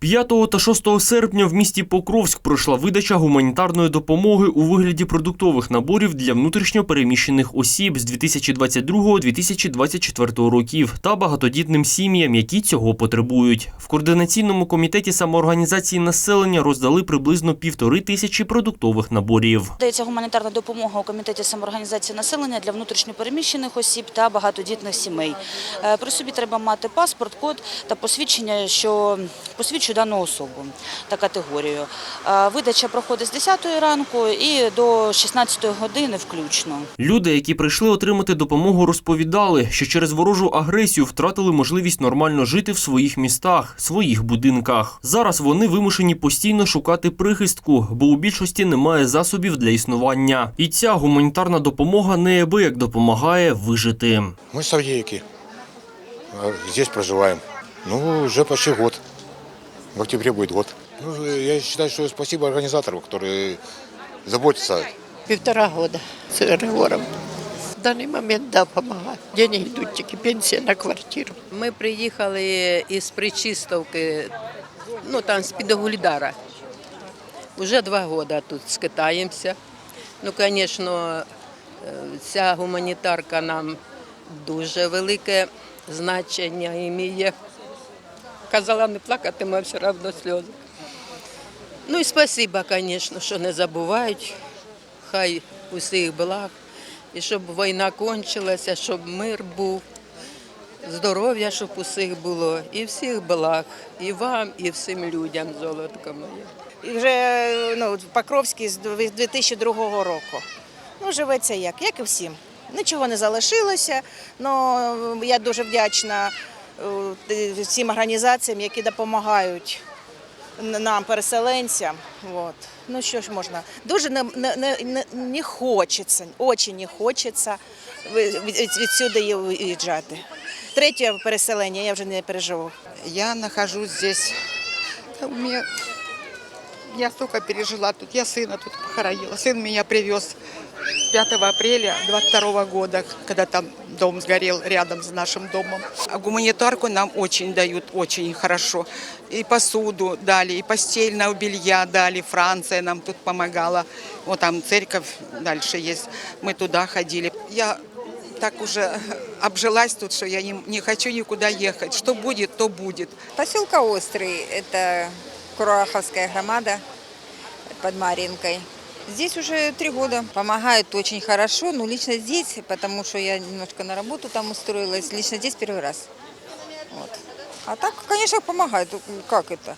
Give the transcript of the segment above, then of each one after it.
5 та 6 серпня в місті Покровськ пройшла видача гуманітарної допомоги у вигляді продуктових наборів для внутрішньо переміщених осіб з 2022-2024 років та багатодітним сім'ям, які цього потребують. В координаційному комітеті самоорганізації населення роздали приблизно півтори тисячі продуктових наборів. Дається гуманітарна допомога у комітеті самоорганізації населення для внутрішньопереміщених осіб та багатодітних сімей. Е, При собі треба мати паспорт, код та посвідчення, що посвідчує дану особу та категорію. Е, Видача проходить з 10 ранку і до 16 години включно. Люди, які прийшли отримати допомогу, розповідали, що через ворожу агресію втратили можливість нормально жити в своїх містах, своїх будинках. Зараз вони вимушені постійно шукати прихистку, бо у більшості немає засобів для існування. І ця гуманітарна допомога неабияк допомагає вижити. Мы с Авдеевки. А Здесь проживаем. Ну, уже почти год. В октябре будет год. Ну, я считаю, что спасибо организаторам, которые заботятся. Півтора года з Григором. В даний момент да, допомагає. Деньги йдуть тільки пенсія на квартиру. Ми приїхали із Причистовки, ну там з Підогульдара. Уже два роки тут скитаємося. Ну, звісно, ця гуманітарка нам дуже велике значення іміє. Казала не плакати, але все одно сльози. Ну і спасіба, звісно, що не забувають. Хай усіх благ. І щоб війна кончилася, щоб мир був здоров'я, щоб усіх було, і всіх благ, і вам, і всім людям, золотко моє. І вже ну, в Покровській з 2002 року. Ну, живеться як, як і всім. Нічого не залишилося. Ну, я дуже вдячна е, всім організаціям, які допомагають нам, переселенцям. От. Ну що ж можна? Дуже не, не, не, не- хочеться, дуже не хочеться від- від- відсюди виїжджати. Третє переселення я вже не переживу. Я нахожусь здесь. У меня я столько пережила тут. Я сына тут похоронила. Сын меня привез 5 апреля 22 года, когда там дом сгорел рядом с нашим домом. А гуманитарку нам очень дают, очень хорошо. И посуду дали, и постельного белья дали. Франция нам тут помогала. Вот там церковь дальше есть. Мы туда ходили. Я так уже обжилась тут, что я не, не хочу никуда ехать. Что будет, то будет. Поселка Острый, это Кураховская громада под Маринкой. Здесь уже три года. Помогают очень хорошо, но лично здесь, потому что я немножко на работу там устроилась, лично здесь первый раз. Вот. А так, конечно, помогает. Как это?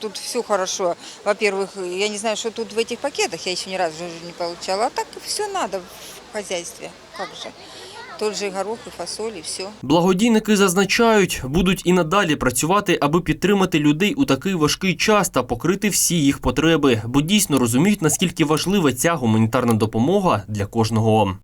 Тут все хорошо. Во-первых, я не знаю, что тут в этих пакетах, я еще ни разу не получала. А так все надо в хозяйстве. Как же? Тот же горох і фасоль, і все. Благодійники зазначають, будуть і надалі працювати, аби підтримати людей у такий важкий час та покрити всі їх потреби, бо дійсно розуміють, наскільки важлива ця гуманітарна допомога для кожного.